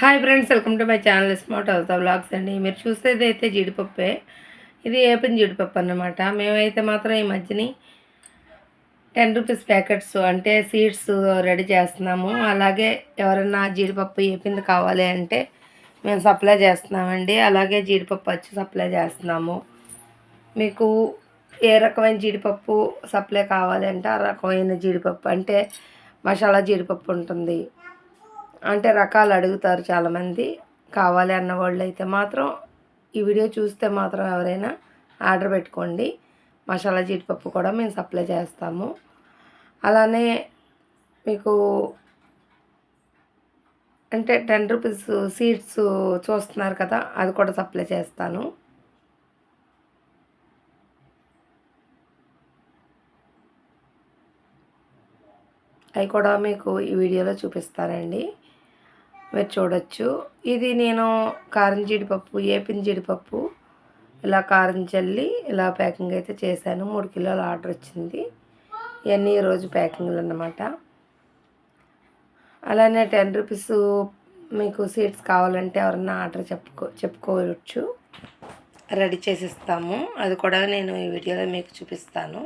Hi friends welcome to my channel smart అవుతా vlogs అండి. మీరు చూసేది అయితే జీడిపప్పే. ఇది ఏపిన జీడిపప్పు అన్నమాట. మేమైతే మాత్రం ఈ మధ్యని టెన్ రూపీస్ ప్యాకెట్స్ అంటే సీడ్స్ రెడీ చేస్తున్నాము. అలాగే ఎవరైనా జీడిపప్పు ఏపింది కావాలి అంటే మేము సప్లై చేస్తున్నామండి. అలాగే జీడిపప్పు వచ్చి సప్లై చేస్తున్నాము. మీకు ఏ రకమైన జీడిపప్పు సప్లై కావాలి అంటే ఆ రకమైన జీడిపప్పు అంటే మసాలా జీడిపప్పు ఉంటుంది. అంటే రకాలు అడుగుతారు చాలామంది. కావాలి అన్న వాళ్ళు అయితే మాత్రం ఈ వీడియో చూస్తే మాత్రం ఎవరైనా ఆర్డర్ పెట్టుకోండి. మసాలా జీడిపప్పు కూడా మేము సప్లై చేస్తాము. అలానే మీకు అంటే టెన్ రూపీస్ సీడ్స్ చూస్తున్నారు కదా అది కూడా సప్లై చేస్తాను. అవి కూడా మీకు ఈ వీడియోలో చూపిస్తానండి. మీరు చూడొచ్చు. ఇది నేను కారం జీడిపప్పు ఏపిన జీడిపప్పు ఇలా కారం చల్లి ఇలా ప్యాకింగ్ అయితే చేశాను. మూడు కిలోల ఆర్డర్ వచ్చింది. ఇవన్నీ ఈరోజు ప్యాకింగ్లు అన్నమాట. అలానే టెన్ రూపీస్ మీకు సీట్స్ కావాలంటే ఎవరన్నా ఆర్డర్ చెప్పుకో చెప్పుకోవచ్చు. రెడీ చేసిస్తాము. అది కూడా నేను ఈ వీడియోలో మీకు చూపిస్తాను.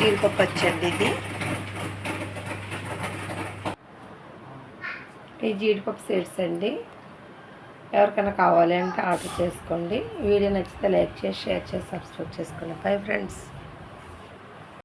జీడిపప్పు వచ్చండి ఇది. ఈ జీడిపప్పు సీడ్స్ అండి. ఎవరికైనా కావాలి అంటే ఆర్డర్ చేసుకోండి. వీడియో నచ్చితే లైక్ చేసి షేర్ చేసి సబ్స్క్రైబ్ చేసుకోండి బై ఫ్రెండ్స్.